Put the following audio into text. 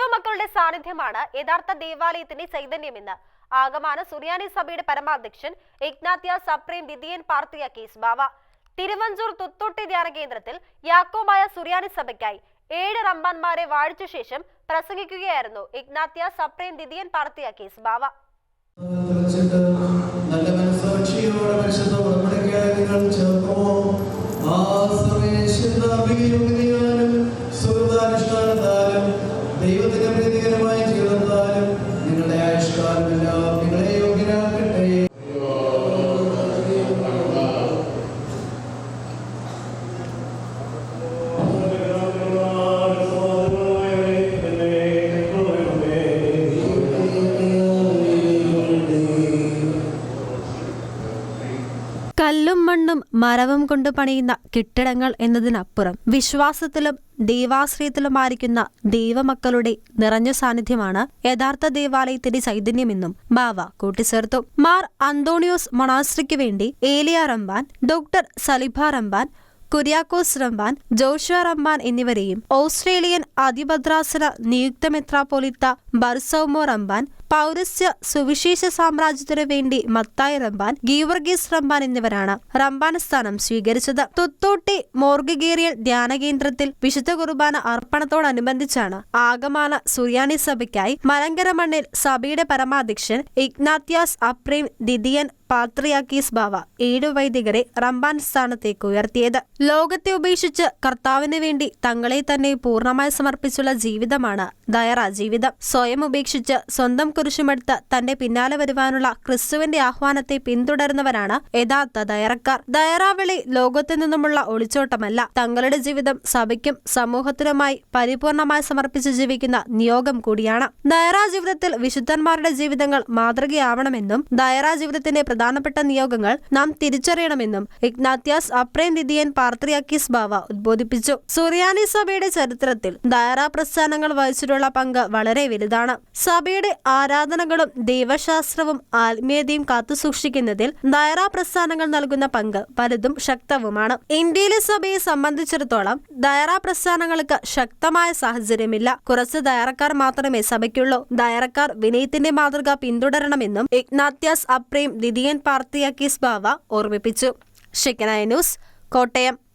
ദൈവമക്കളുടെ സാന്നിധ്യമാണ് യഥാർത്ഥ ദേവാലയത്തിന്റെ ചൈതന്യമെന്ന്. ആഗമാന സുറിയാനി സഭയുടെ പരമാധ്യക്ഷൻ ഇഗ്നാത്യ സപ്രീം ദിദിയൻ കേസ് ബാവ. തിരുവഞ്ചൂർ തുത്തൊട്ടി ധ്യാന കേന്ദ്രത്തിൽ യാക്കോമായ സുറിയാനി സഭയ്ക്കായി ഏഴ് റമ്പാൻമാരെ വാഴിച്ച ശേഷം പ്രസംഗിക്കുകയായിരുന്നു ഇഗ്നാത്യ സപ്രീം ദിദിയൻ കേസ് ബാവ. മണ്ണും മരവും കൊണ്ട് പണിയുന്ന കെട്ടിടങ്ങൾ എന്നതിനപ്പുറം വിശ്വാസത്തിലും ദൈവാശ്രയത്തിലുമായിരിക്കുന്ന ദൈവമക്കളുടെ നിറഞ്ഞ സാന്നിധ്യമാണ് യഥാർത്ഥ ദേവാലയത്തിന്റെ ചൈതന്യമെന്നും ബാവ കൂട്ടിച്ചേർത്തു. മാർ അന്തോണിയോസ് മൊണാസ്ട്രിക്ക് വേണ്ടി ഏലിയ റംബാൻ ഡോക്ടർ സലിഭ റംബാൻ കുര്യാക്കോസ് റംബാൻ ജോഷ റംബാൻ എന്നിവരെയും ഓസ്ട്രേലിയൻ അതിഭദ്രാസന നിയുക്ത മെത്രാപോലിത്ത ബർസൗമോ റമ്പാൻ പൗരസ്യ സുവിശേഷ സാമ്രാജ്യത്തിനു വേണ്ടി മത്തായി റംബാൻ ഗീവർഗീസ് റംബാൻ എന്നിവരാണ് റംബാൻ സ്ഥാനം സ്വീകരിച്ചത്. തുത്തോട്ടി മോർഗഗേറിയൽ ധ്യാന കേന്ദ്രത്തിൽ വിശുദ്ധ കുർബാന അർപ്പണത്തോടനുബന്ധിച്ചാണ് ആഗമാന സുറിയാനി സഭയ്ക്കായി മലങ്കര മണ്ണിൽ സഭയുടെ പരമാധ്യക്ഷൻ ഇഗ്നാത്യാസ് അപ്രീം ദിദിയൻ പാത്രിയാക്കീസ് ബാവ ഏഴു വൈദികരെ റംബാൻ സ്ഥാനത്തേക്ക് ഉയർത്തിയത്. ലോകത്തെ ഉപേക്ഷിച്ച് കർത്താവിന് വേണ്ടി തങ്ങളെ തന്നെ പൂർണമായി സമർപ്പിച്ചുള്ള ജീവിതമാണ് ദയറ ജീവിതം സ്വയം ഉപേക്ഷിച്ച് സ്വന്തം കുരിശുമെടുത്ത് തന്റെ പിന്നാലെ വരുവാനുള്ള ക്രിസ്തുവിന്റെ ആഹ്വാനത്തെ പിന്തുടരുന്നവരാണ് യഥാർത്ഥ ദയറക്കാർ. ദയറാവിളി ലോകത്തു നിന്നുമുള്ള ഒളിച്ചോട്ടമല്ല. തങ്ങളുടെ ജീവിതം സഭയ്ക്കും സമൂഹത്തിനുമായി പരിപൂർണമായി സമർപ്പിച്ച് ജീവിക്കുന്ന നിയോഗം കൂടിയാണ്. ദയറ ജീവിതത്തിൽ വിശുദ്ധന്മാരുടെ ജീവിതങ്ങൾ മാതൃകയാവണമെന്നും ദയറ ജീവിതത്തിന്റെ പ്രധാനപ്പെട്ട നിയോഗങ്ങൾ നാം തിരിച്ചറിയണമെന്നും ഇഗ്നാത്യാസ് അപ്രേം ദിദിയൻ പാർത്രിയാക്കിസ് ബാവ ഉദ്ബോധിപ്പിച്ചു. സുറിയാനി സഭയുടെ ചരിത്രത്തിൽ ദയറ പ്രസ്ഥാനങ്ങൾ വഹിച്ചിട്ടുള്ള പങ്ക് വളരെ വലുതാണ്. സഭയുടെ ആരാധനകളും ദൈവശാസ്ത്രവും ആത്മീയതയും കാത്തുസൂക്ഷിക്കുന്നതിൽ നയറ പ്രസ്ഥാനങ്ങൾ നൽകുന്ന പങ്ക് പലതും ശക്തവുമാണ്. ഇന്ത്യയിലെ സഭയെ സംബന്ധിച്ചിടത്തോളം ദയറ പ്രസ്ഥാനങ്ങൾക്ക് ശക്തമായ സാഹചര്യമില്ല. കുറച്ച് ദയറക്കാർ മാത്രമേ സഭയ്ക്കുള്ളൂ. ദയറക്കാർ വിനയത്തിന്റെ മാതൃക പിന്തുടരണമെന്നും ഇഗ്നാത്യാസ് അപ്രേം ദിദിയൻ പാർത്തിയാക്കിസ് ബാവ ഓർമ്മിപ്പിച്ചു. ഷിക്കനായ ന്യൂസ് കോട്ടയം.